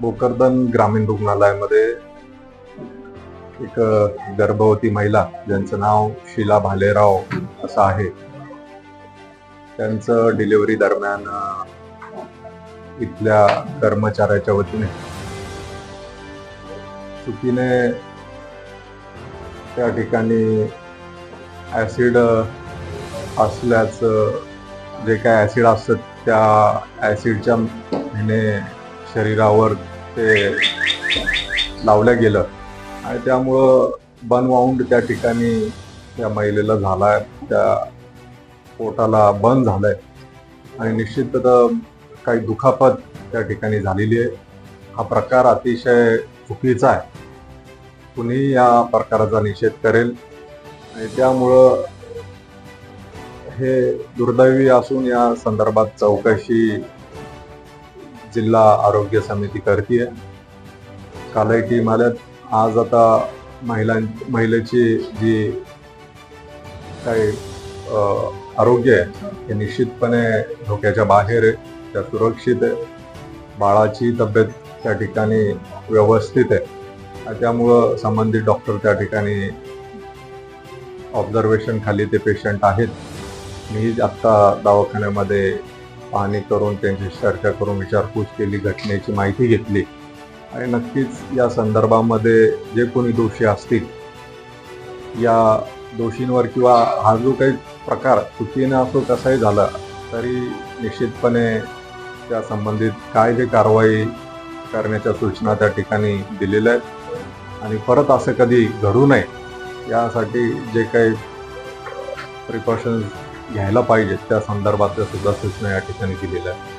भोकरदन ग्रामीण रुग्णालयामध्ये एक गर्भवती महिला ज्यांचं नाव शीला भालेराव असं आहे. त्यांचं डिलिव्हरी दरम्यान इथल्या कर्मचाऱ्याच्या वतीने चुकीने त्या ठिकाणी ॲसिड असल्याचं जे काय ॲसिड असतं त्या ॲसिडच्या ह्याने शरीरावर ते लावलं गेलं. आणि त्यामुळं बनवाऊंड त्या ठिकाणी त्या महिलेला झालाय. त्या पोटाला बंद झालंय. आणि निश्चितच काही दुखापत त्या ठिकाणी झालेली आहे. हा प्रकार अतिशय चुकीचा आहे. कुणी या प्रकाराचा निषेध करेल. आणि त्यामुळं हे दुर्दैवी असून या संदर्भात चौकशी जिल्हा आरोग्य समिती करते आहे. की आल्यात. आज आता महिलां महिलेची जी काही आरोग्य आहे हे निश्चितपणे धोक्याच्या बाहेर आहे. त्या सुरक्षित आहे. बाळाची तब्येत त्या ठिकाणी व्यवस्थित आहे. त्यामुळं संबंधित डॉक्टर त्या ठिकाणी ऑब्झर्वेशन खाली ते पेशंट आहेत. मी आत्ता दवाखान्यामध्ये पाहणी करून त्यांची चर्चा करून विचारपूस केली घटनेची माहिती घेतली. आणि नक्कीच या संदर्भामध्ये जे कोणी दोषी असतील या दोषींवर किंवा हा जो काही प्रकार चुकीने असो कसाही झाला तरी निश्चितपणे त्या संबंधित काय जे कारवाई करण्याच्या सूचना त्या ठिकाणी दिलेल्या आहेत. आणि परत असं कधी घडू नये यासाठी जे काही प्रिकॉशन्स घ्यायला पाहिजेत. त्या संदर्भातल्या सुद्धा सूचना या ठिकाणी दिलेल्या आहेत.